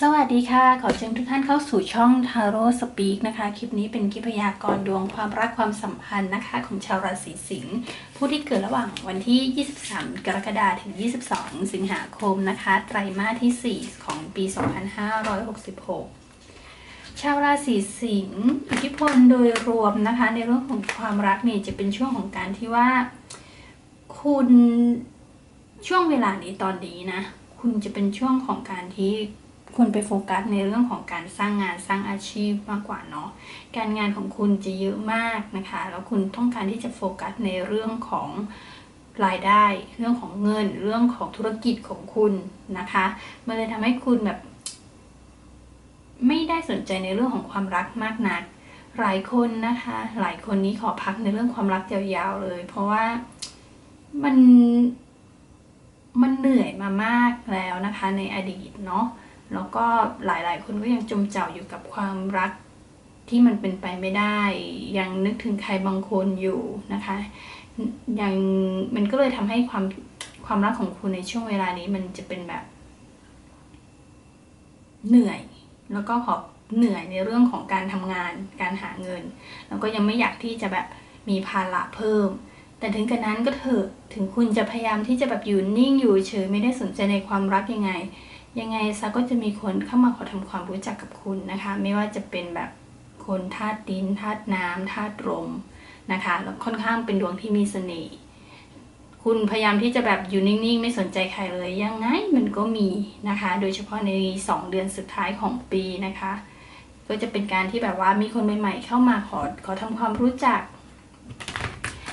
สวัสดีค่ะ ขอเชิญทุกท่านเข้าสู่ช่อง Taro Speak นะคะ คลิปนี้เป็นคลิปพยากรณ์ดวงความรักความสัมพันธ์นะคะ ของชาวราศีสิงห์ผู้ที่เกิดระหว่างวันที่ 23 กรกฎาคมถึง 22 สิงหาคมนะคะ ไตรมาสที่ 4 ของปี 2566 ชาวราศีสิงห์อิทธิพลโดยรวมนะคะ ในเรื่องของความรักเนี่ยจะเป็นช่วงของการที่ว่า คุณช่วงเวลานี้ตอนนี้นะ คุณจะเป็นช่วงของการที่ คุณไปโฟกัสในเรื่องของการสร้างงานสร้างอาชีพมากกว่าเนาะการงานของคุณจะเยอะมากนะคะ แล้วคุณต้องการที่จะโฟกัสในเรื่องของรายได้ เรื่องของเงิน เรื่องของธุรกิจของคุณนะคะมันเลยทำให้คุณแบบ ไม่ได้สนใจในเรื่องของความรักมากนัก หลายคนนะคะ หลายคนนี้ขอพักในเรื่องความรักยาวๆเลย เพราะว่ามันมันเหนื่อยมามากแล้วนะคะ ในอดีตเนาะ แล้วก็หลายๆ คนก็ยังจมเจ่าอยู่กับความรักที่มันเป็นไปไม่ได้ ยังนึกถึงใครบางคนอยู่นะคะ ยังมันก็เลยทำให้ความความรักของคุณในช่วงเวลานี้มันจะเป็นแบบ เหนื่อย แล้วก็ขอเหนื่อยในเรื่องของการทำงาน การหาเงิน แล้วก็ยังไม่อยากที่จะแบบมีภาระเพิ่ม แต่ถึงกระนั้นก็เถอะ ถึงคุณจะพยายามที่จะแบบอยู่นิ่งอยู่เฉยไม่ได้สนใจในความรักยังไง ยังไงซะก็จะมีคนเข้ามาขอทำความรู้จักกับคุณนะคะ ไม่ว่าจะเป็นแบบคนธาตุดินธาตุน้ำธาตุลมนะคะแล้วค่อนข้างเป็นดวงที่มีเสน่ห์คุณพยายามที่จะแบบอยู่นิ่งๆ ไม่สนใจใครเลยยังไงมันก็มีนะคะ โดยเฉพาะใน 2 เดือนสุดท้ายของปีนะคะ ก็จะเป็นการที่แบบว่ามีคนใหม่ๆ เข้ามาขอขอทำความรู้จัก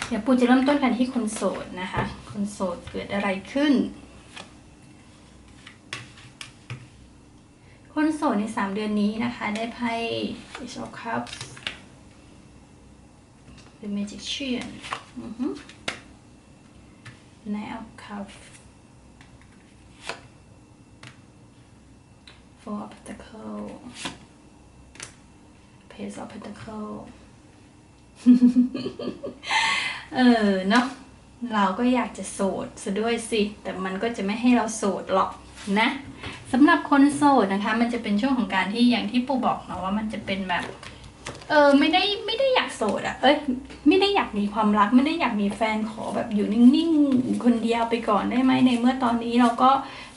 เดี๋ยวปูจะเริ่มต้นกันที่คนโสดนะคะ คนโสดเกิดอะไรขึ้น คนโสดใน 3 เดือนนี้นะคะ ได้ไพ่ Ace of Cups The Magician Knight of Cups Four of Pentacles Page of Pentacles เออเนาะเราก็อยากจะโสดซะด้วยสิ แต่มันก็จะไม่ให้เราโสดหรอกนะ สำหรับคนโสดนะคะ มันจะเป็นช่วงของการที่อย่างที่ปูบอกเนาะว่ามันจะเป็นแบบ เออไม่ได้ไม่ได้อยากโสดอะเอ้ยไม่ได้อยากมีความรัก ไม่ได้อยากมีแฟนขอแบบอยู่นิ่งๆ คนเดียวไปก่อนได้ไหมในเมื่อตอนนี้เราก็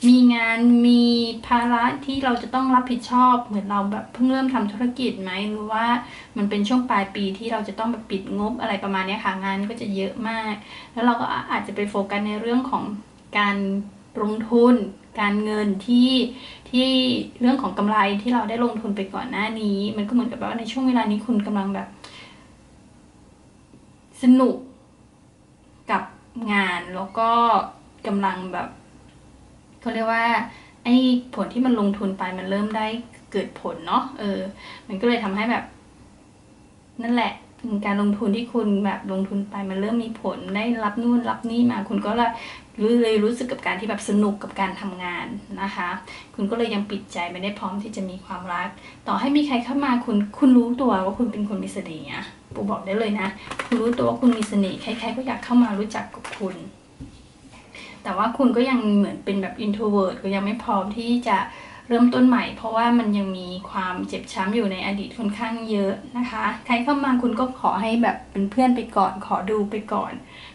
มีงานมีภาระที่เราจะต้องรับผิดชอบ เหมือนเราแบบเพิ่งเริ่มทำธุรกิจไหมหรือว่ามันเป็นช่วงปลายปีที่เราจะต้องแบบปิดงบอะไรประมาณนี้ค่ะงานก็จะเยอะมาก แล้วเราก็อาจจะไปโฟกัสในเรื่องของการลงทุน การเงินที่ที่เรื่องของกำไรที่เราได้ลงทุนไปก่อนหน้านี้ มันก็เหมือนกับว่าในช่วงเวลานี้คุณกำลังแบบ สนุกกับงานแล้วก็กำลังแบบเขาเรียกว่า ไอ้ผลที่มันลงทุนไปมันเริ่มได้เกิดผลเนาะเออ มันก็เลยทำให้แบบ นั่นแหละการลงทุนที่คุณแบบลงทุนไปมันเริ่มมีผลได้รับนู่นรับนี่มา คุณก็เลย เลยรู้สึกกับการที่แบบสนุกกับการทำงานนะคะ คุณก็เลยยังปิดใจไม่ได้พร้อมที่จะมีความรัก ต่อให้มีใครเข้ามาคุณคุณรู้ตัวว่าคุณเป็นคนมีเสน่ห์อะปูบอกได้เลยนะ คุณรู้ตัวว่าคุณมีเสน่ห์ใครๆก็อยากเข้ามารู้จักกับคุณ แต่ว่าคุณก็ยังเหมือนเป็นแบบ introvert ก็ยังไม่พร้อมที่จะ เริ่มต้นใหม่ เพราะว่ามันยังมีความเจ็บช้ำอยู่ในอดีตค่อนข้างเยอะนะคะ ใครเข้ามาคุณก็ขอให้แบบเป็นเพื่อนไปก่อน ขอดูไปก่อน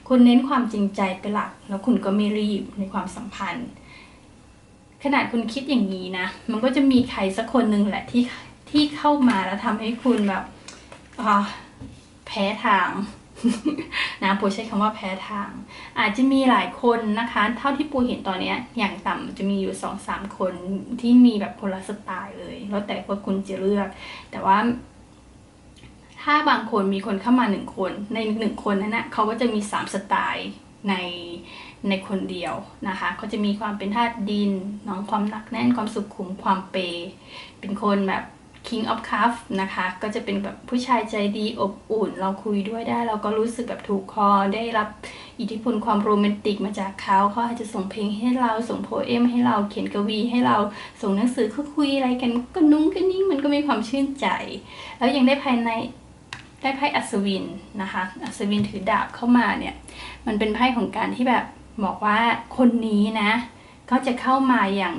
คุณเน้นความจริงใจเป็นหลัก แล้วคุณก็ไม่รีบในความสัมพันธ์ ขนาดคุณคิดอย่างนี้นะ มันก็จะมีใครสักคนหนึ่งแหละที่ที่เข้ามาแล้วทำให้คุณแบบอ่าแพ้ทาง นะปูใช้คำว่าแพ้ทาง อาจจะมีหลายคนนะคะ เท่าที่ปูเห็นตอนนี้อย่างต่ำจะมีอยู่สองสามคนที่มีแบบคนละสไตล์เลย แล้วแต่ว่าคุณจะเลือก แต่ว่า ถ้าบางคนมีคนเข้ามาหนึ่งคน ในหนึ่งคนนั้นนะเขาก็จะมีสามสไตล์ในในคนเดียวนะคะเขาจะมีความเป็นธาตุดินน้องความหนักแน่นความสุขุมความเปย์เป็นคนแบบ King of Cup นะคะ ก็จะเป็นแบบผู้ชายใจดีอบอุ่น เราคุยด้วยได้ เราก็รู้สึกแบบถูกคอได้รับอิทธิพลความโรแมนติกมาจากเขาเขาอาจจะส่งเพลงให้เราส่งโพเอมให้เราเขียนกวีให้เราส่งหนังสือเขาคุยอะไรกัน ก็นุ่งก็นิ่งมันก็มีความชื่นใจ แล้วยังได้ภายในได้ไพ่อัศวินนะคะ อัศวินถือดาบเข้ามาเนี่ย มันเป็นไพ่ของการที่แบบบอกว่าคนนี้นะ ก็จะเข้ามาอย่าง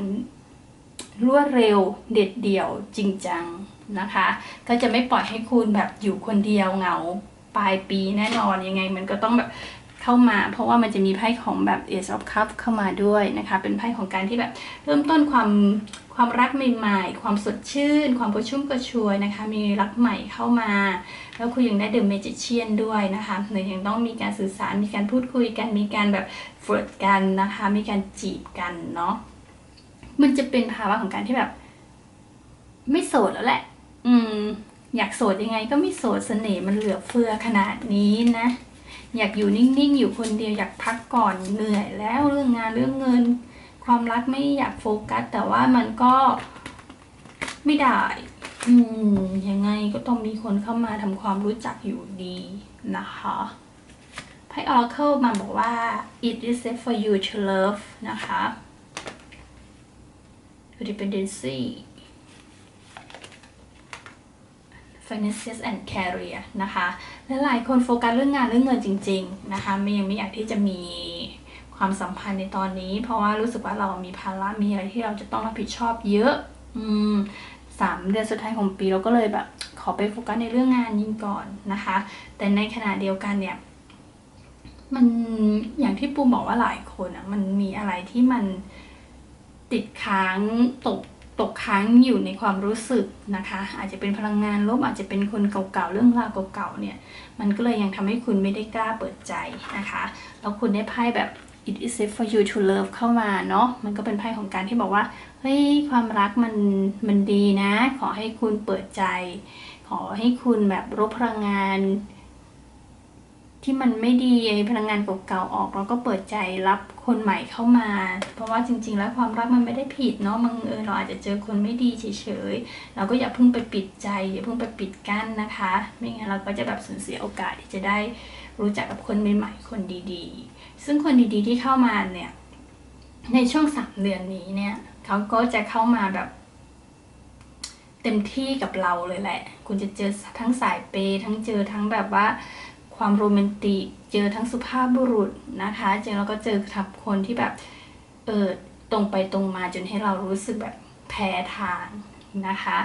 รวดเร็วเด็ดเดี่ยวจริงจังนะคะ ก็จะไม่ปล่อยให้คุณแบบอยู่คนเดียวเหงาปลายปีแน่นอนยังไง มันก็ต้องแบบเข้ามา เพราะว่ามันจะมีไพ่ของแบบ Ace of Cups เข้ามาด้วยนะคะ เป็นไพ่ของการที่แบบเริ่มต้นความความรักใหม่ๆ ความสดชื่น ความกระชุ่มกระชวยนะคะ มีรักใหม่เข้ามา แล้วคุณยังได้เดอะเมจิเชียนด้วยนะคะหรือยังต้องมีการสื่อสาร มีการพูดคุยกัน มีการแบบเฟิร์ดกันนะคะ มีการจีบกันเนาะ มันจะเป็นภาวะของการที่แบบ ไม่โสดแล้วแหละ อืม อยากโสดยังไง ก็ไม่โสดเสน่ห์มันเหลือเฟือขนาดนี้นะ อยากอยู่นิ่งๆ อยู่คนเดียวอยากพักก่อนเหนื่อยแล้วเรื่องงานเรื่องเงิน ความรักไม่อยากโฟกัส แต่ว่ามันก็ไม่ได้ อืม ยังไงก็ต้องมีคนเข้ามาทำความรู้จักอยู่ดีนะคะไพ่ Oracle มาบอกว่า it is safe for you to love นะคะ dependency finances and career นะคะและหลายคนโฟกัสเรื่องงานเรื่องเงินจริง ๆ นะคะไม่ยังไม่อยากที่จะมีความสัมพันธ์ในตอนนี้ เพราะว่ารู้สึกว่าเรามีภาระมีอะไรที่เราจะต้องรับผิดชอบเยอะ อืมสามเดือนสุดท้ายของปีเราก็เลยแบบ ขอไปโฟกัสในเรื่องงานยิ่งก่อนนะคะ แต่ในขณะเดียวกันเนี่ย มันอย่างที่ปูบอกว่าหลายคนอะ มันมีอะไรที่มัน ติดค้างตกตกค้างอยู่ในความรู้สึกนะคะ อาจจะเป็นพลังงานลบอาจจะเป็นคนเก่าๆเรื่องราวเก่าๆเนี่ยมันก็เลยยังทำให้คุณไม่ได้กล้าเปิดใจนะคะ แล้วคุณได้ไพ่แบบ it is safe for you to love เข้ามาเนาะมันก็เป็นไพ่ของการที่บอกว่าเฮ้ยความรักมันมันดีนะ ขอให้คุณเปิดใจ ขอให้คุณแบบลบพลังงาน ที่มันไม่ดีพลังงานเก่าๆออกแล้วก็เปิดใจรับคนใหม่เข้ามา เพราะว่าจริง ๆ แล้วความรักมันไม่ได้ผิดเนาะบางเออเราอาจจะเจอคนไม่ดีเฉยๆเราก็อย่าเพิ่งไปปิดใจอย่าเพิ่งไปปิดกั้นนะคะ ไม่งั้นเราก็จะแบบสูญเสียโอกาสที่จะได้รู้จักกับคนใหม่ๆคนดีๆ ซึ่งคนดีๆที่เข้ามาเนี่ยในช่วงสามเดือนนี้เนี่ยเขาก็จะเข้ามาแบบเต็มที่กับเราเลยแหละ คุณจะเจอทั้งสายเปย์ทั้งเจอทั้งแบบว่า ความโรแมนติก เจอทั้งสุภาพบุรุษนะคะ เจอแล้วก็เจอทับคนที่แบบเออตรงไปตรงมาจนให้เรารู้สึกแบบแพ้ทางนะคะ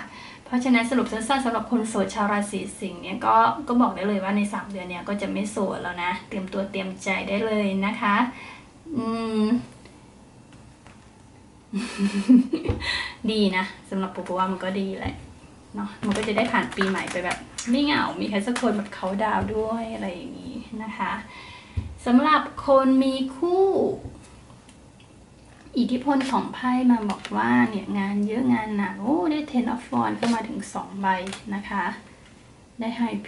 เพราะฉะนั้นสรุปสั้นๆสำหรับคนโสดชาวราศีสิงห์เนี่ยก็ก็บอกได้เลยว่าใน 3 เดือนเนี่ยก็จะไม่โสดแล้วนะ เตรียมตัวเตรียมใจได้เลยนะคะอืมดีนะสำหรับปูปูว่ามันก็ดีแหละเนาะมันก็จะได้ผ่านปีใหม่ไปแบบ ไม่เหงา มีใครสักคนแบบเขาดาวด้วยอะไรอย่างนี้นะคะสำหรับคนมีคู่ อิทธิพลของไพ่มาบอกว่าเนี่ยงานเยอะงานหนักโอ้ได้ ten of wands เข้ามาถึงสองใบนะคะ ได้ high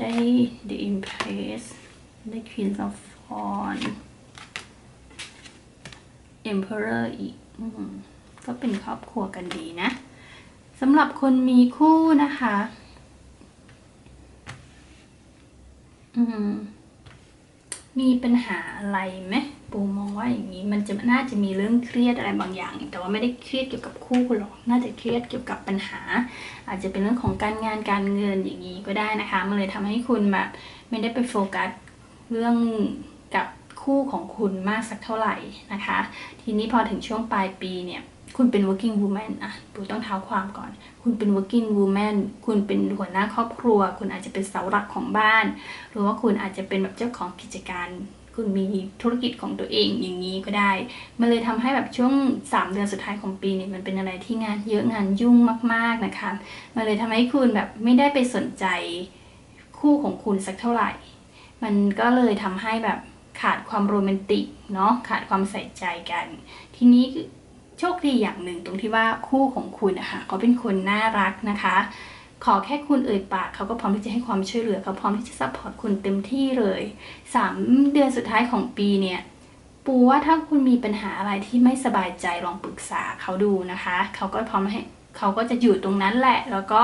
ได้ the empress ได้ queen of wands emperor อีกอก็เป็นครอบครัวกันดีนะสำหรับคนมีคู่นะคะ อื มีปัญหาอะไรไหมปูมองว่าอย่างนี้ มันจะน่าจะมีเรื่องเครียดอะไรบางอย่าง แต่ว่าไม่ได้เครียดเกี่ยวกับคู่คุณหรอกน่าจะเครียดเกี่ยวกับปัญหา อาจจะเป็นเรื่องของการงานการเงินอย่างนี้ก็ได้นะคะมันเลยทำให้คุณแบบไม่ได้ไปโฟกัสเรื่องกับคู่ของคุณมากสักเท่าไหร่นะคะ ทีนี้พอถึงช่วงปลายปีเนี่ย คุณเป็น working woman อะปูต้องเท้าความก่อน คุณเป็น working woman คุณเป็นหัวหน้าครอบครัว คุณอาจจะเป็นเสาหลักของบ้าน หรือว่าคุณอาจจะเป็นแบบเจ้าของกิจการ คุณมีธุรกิจของตัวเองอย่างนี้ก็ได้ มันเลยทำให้แบบช่วง 3 เดือนสุดท้ายของปีเนี่ยมันเป็นอะไรที่งานเยอะงานยุ่งมาก ๆนะคะ มันเลยทำให้คุณแบบไม่ได้ไปสนใจคู่ของคุณสักเท่าไหร่ มันก็เลยทำให้แบบขาดความโรแมนติกเนาะขาดความใส่ใจกัน ทีนี้ ชคดีอย่างหนึ่งตรงที่ว่าคู่ของคุณนะคะเขาเป็นคนน่ารักนะคะ ขอแค่คุณเอ่ยปากเขาก็พร้อมที่จะให้ความช่วยเหลือเขาพร้อมที่จะซัพพอร์ตคุณเต็มที่เลยสามเดือนสุดท้ายของปีเนี่ยปูว่าถ้าคุณมีปัญหาอะไรที่ไม่สบายใจลองปรึกษาเขาดูนะคะ เขาก็พร้อมให้เขาก็จะอยู่ตรงนั้นแหละ แล้วก็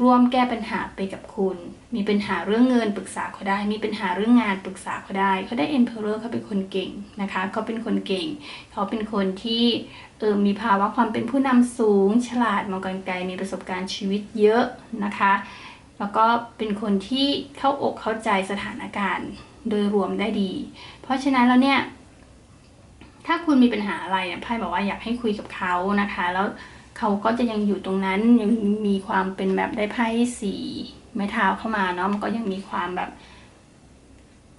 ร่วมแก้ปัญหาไปกับคุณ มีปัญหาเรื่องเงินปรึกษาเขาได้ มีปัญหาเรื่องงานปรึกษาเขาได้ เขาได้ Emperor เขาเป็นคนเก่งนะคะเขาเป็นคนเก่ง เขาเป็นคนที่เออมีภาวะความเป็นผู้นำสูง ฉลาดมองการไกล มีประสบการณ์ชีวิตเยอะนะคะ แล้วก็เป็นคนที่เข้าอกเข้าใจสถานการณ์โดยรวมได้ดี เพราะฉะนั้นแล้วเนี่ย ถ้าคุณมีปัญหาอะไรเนี่ยไพ่บอกว่าอยากให้คุยกับเขานะคะ แล้ว เขาก็จะยังอยู่ตรงนั้นยังมีความเป็นแบบได้ไพ่สีไม้เท้าเข้ามาเนาะมันก็ยังมีความแบบ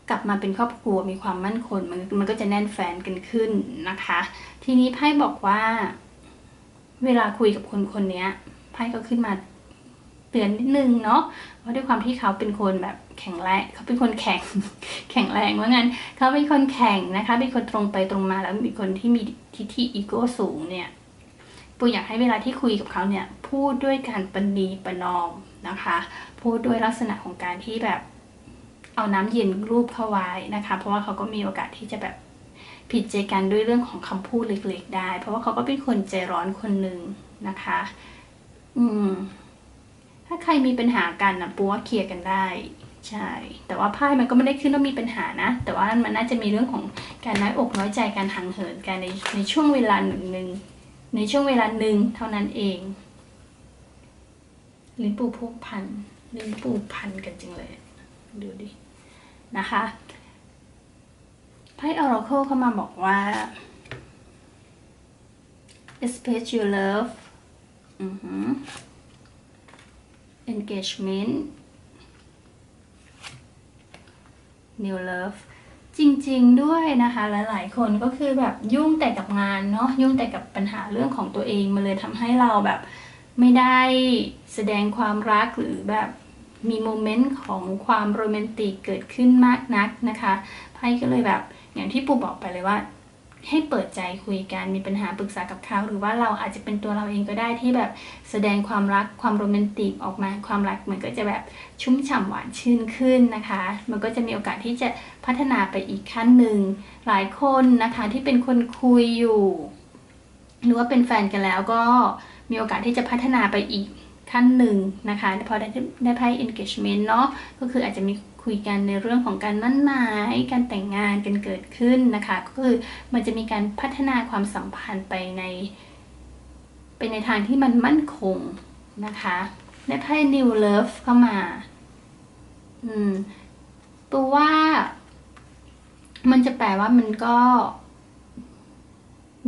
กลับมาเป็นครอบครัวมีความมั่นคงมันมันก็จะแน่นแฟนกันขึ้นนะคะ ทีนี้ไพ่บอกว่า เวลาคุยกับคนคนนี้ไพ่ก็ขึ้นมาเตือนนิดนึงเนาะเพราะด้วยความที่เขาเป็นคนแบบแข็งแรงเขาเป็นคนแข็งแข็งแรงว่างั้นเขาเป็นคนแข็งนะคะ เป็นคนตรงไปตรงมาแล้วเป็นคนที่มีทิฐิอีโก้สูงเนี่ย ปูอยากให้เวลาที่คุยกับเขาเนี่ยพูดด้วยการปณีประนอมนะคะ พูดด้วยลักษณะของการที่แบบเอาน้ำเย็นรูปเข้าไว้นะคะ เพราะว่าเขาก็มีโอกาสที่จะแบบผิดใจกันด้วยเรื่องของคำพูดเล็กๆได้ เพราะว่าเขาก็เป็นคนใจร้อนคนหนึ่งนะคะ อืม ถ้าใครมีปัญหากันนะปูว่าเคลียร์กันได้ใช่ แต่ว่าไพ่มันก็ไม่ได้ขึ้นว่ามีปัญหานะ แต่ว่ามันน่าจะมีเรื่องของการน้อยอกน้อยใจการห่างเหินกันในในช่วงเวลาหนึ่งหนึ่ง ในช่วงเวลาหนึ่งเท่านั้นเองลิ้นปูพวกพันลิ้นปูพันกันจริงเลย ดูดิ นะคะไพ่ Oracle เข้ามาบอกว่า express your love อือหือ engagement new love จริงๆด้วยนะคะ หลายๆ คนก็คือแบบยุ่งแต่กับงานเนาะยุ่งแต่กับปัญหาเรื่องของตัวเองมาเลยทำให้เราแบบไม่ได้แสดงความรักหรือแบบมีโมเมนต์ของความโรแมนติกเกิดขึ้นมากนักนะคะไพ่ก็เลยแบบอย่างที่ปูบอกไปเลยว่า ให้เปิดใจคุยกันมีปัญหาปรึกษากับเขาหรือว่าเราอาจจะเป็นตัวเราเองก็ได้ที่แบบแสดงความรักความโรแมนติกออกมาความรักมันก็จะแบบชุ่มฉ่ำหวานชื่นขึ้นนะคะ มันก็จะมีโอกาสที่จะพัฒนาไปอีกขั้นหนึ่งหลายคนนะคะที่เป็นคนคุยอยู่ หรือว่าเป็นแฟนกันแล้วก็มีโอกาสที่จะพัฒนาไปอีก ขั้นหนึ่งนะคะพอได้ได้ไพ่ engagement เนาะก็คืออาจจะมีคุยกันในเรื่องของการมั่นหมาย การแต่งงานกันเกิดขึ้นนะคะ ก็คือมันจะมีการพัฒนาความสัมพันธ์ไปใน ไปในทางที่มันมั่นคงนะคะได้ไพ่ new love เข้ามา อืม ตัวว่า มันจะแปลว่ามันก็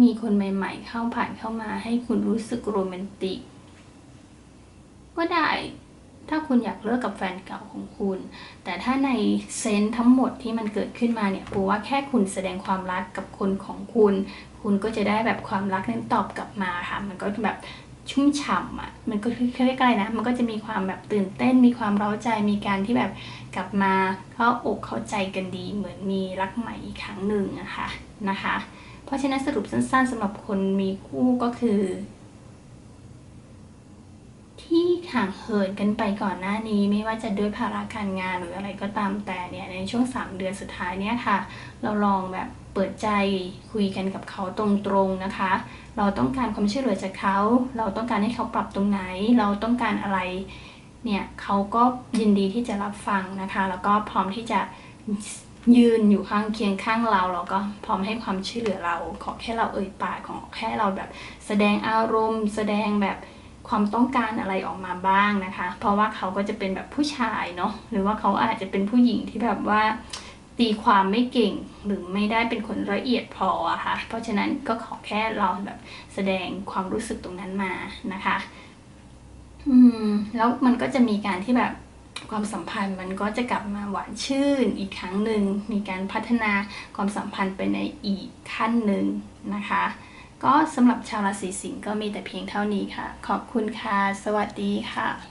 มีคนใหม่ ๆ เข้าผ่านเข้ามาให้คุณรู้สึกโรแมนติก ก็ได้ ถ้าคุณอยากเลิกกับแฟนเก่าของคุณ แต่ถ้าในเซนส์ทั้งหมดที่มันเกิดขึ้นมาเนี่ยปูว่าแค่คุณแสดงความรักกับคนของคุณ คุณก็จะได้แบบความรักนั้นตอบกลับมาค่ะ มันก็แบบชุ่มฉ่ำอะ มันก็คือเรียกอะไรนะ มันก็จะมีความแบบตื่นเต้น มีความเร้าใจ มีการที่แบบกลับมาเข้าอกเข้าใจกันดี เหมือนมีรักใหม่อีกครั้งหนึ่งนะคะนะคะ เพราะฉะนั้นสรุปสั้นๆสำหรับคนมีคู่ก็คือ ห่างเหินกันไปก่อนหน้านี้ ไม่ว่าจะด้วยภาระการงานหรืออะไรก็ตามแต่เนี่ยในช่วง 3 เดือนสุดท้ายเนี่ยค่ะ เราลองแบบเปิดใจคุยกันกับเขาตรงๆนะคะ เราต้องการความช่วยเหลือจากเขา เราต้องการให้เขาปรับตรงไหน เราต้องการอะไรเนี่ยเขาก็ยินดีที่จะรับฟังนะคะ แล้วก็พร้อมที่จะยืนอยู่ข้างเคียงข้างเราเราก็พร้อมให้ความช่วยเหลือเรา ขอแค่เราเอ่ยปากขอแค่เราแบบแสดงอารมณ์ แสดงแบบ ความต้องการอะไรออกมาบ้างนะคะ เพราะว่าเขาก็จะเป็นแบบผู้ชายเนาะหรือว่าเขาอาจจะเป็นผู้หญิงที่แบบว่าตีความไม่เก่งหรือไม่ได้เป็นคนละเอียดพออะค่ะ เพราะฉะนั้นก็ขอแค่เราแบบแสดงความรู้สึกตรงนั้นมานะคะ อืม แล้วมันก็จะมีการที่แบบความสัมพันธ์มันก็จะกลับมาหวานชื่นอีกครั้งหนึ่งมีการพัฒนาความสัมพันธ์ไปในอีกขั้นหนึ่งนะคะ ก็สำหรับชาวราศีสิงห์ก็มีแต่เพียงเท่านี้ค่ะ ขอบคุณค่ะ สวัสดีค่ะ